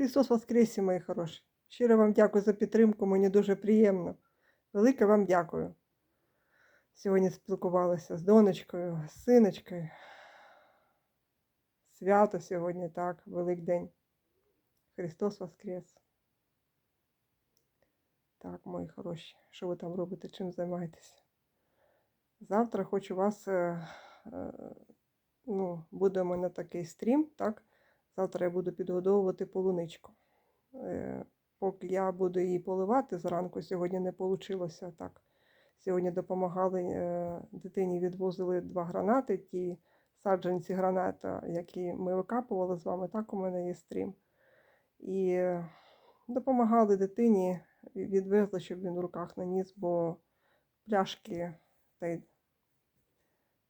Христос Воскресе, мої хороші. Щиро вам дякую за підтримку, мені дуже приємно. Велике вам дякую. Сьогодні спілкувалася з донечкою, з синочкою. Свято сьогодні, так, Великдень. Христос Воскрес. Так, мої хороші, що ви там робите, чим займаєтесь? Завтра хочу вас, е, е, ну, буде у такий стрім, так? Завтра я буду підгодовувати полуничку. Е, Поки я буду її поливати зранку, сьогодні не вийшло так. Сьогодні допомагали е, дитині, відвозили два гранати, ті саджанці граната, які ми викапували з вами. Так, у мене є стрім. І допомагали дитині, відвезли, щоб він в руках наніс, бо пляшки та й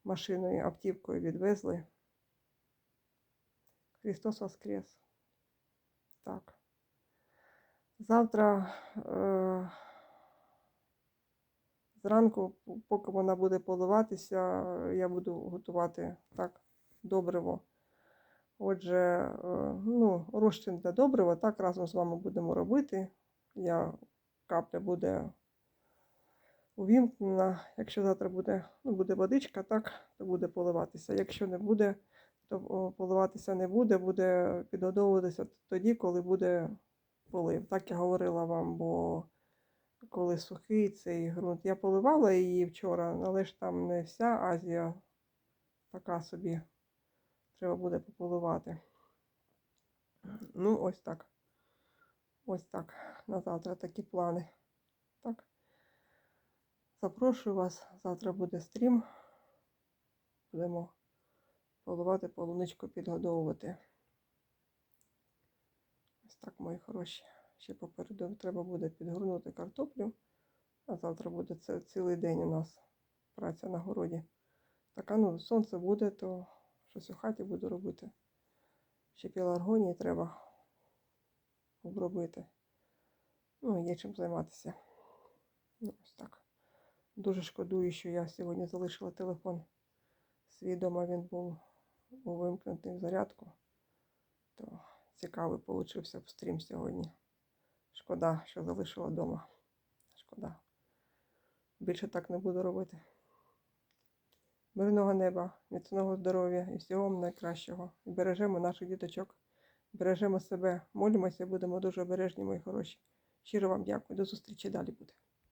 машиною, автівкою відвезли. Христос Воскрес. Так. Завтра е, зранку, поки вона буде поливатися, я буду готувати так добриво. Отже, е, ну, розчин для добрива, так разом з вами будемо робити. Я капля буде увімкнена. Якщо завтра буде, ну, буде водичка, так, то буде поливатися. Якщо не буде, то поливатися не буде, буде підгодовуватися тоді, коли буде полив. Так я говорила вам, бо коли сухий цей ґрунт. Я поливала її вчора, але ж там не вся Азія така собі. Треба буде пополивати. Ну, ось так. Ось так. На завтра такі плани. Так. Запрошую вас. Завтра буде стрім. Будемо поливати полуничку, підгодовувати. Ось так, мої хороші. Ще попереду треба буде підгорнути картоплю. А завтра буде це цілий день у нас праця на городі. Так, а ну, сонце буде, то щось у хаті буду робити. Ще піларгонії треба обробити. Ну, є чим займатися. Ну, ось так. Дуже шкодую, що я сьогодні залишила телефон свій дома, він був увімкнутий в зарядку. То цікавий получився стрім сьогодні. Шкода, що залишила вдома. Шкода. Більше так не буду робити. Мирного неба, міцного здоров'я і всього вам найкращого. І бережемо наших діточок, бережемо себе, молимося, будемо дуже обережні, мої хороші. Щиро вам дякую. До зустрічі далі буде.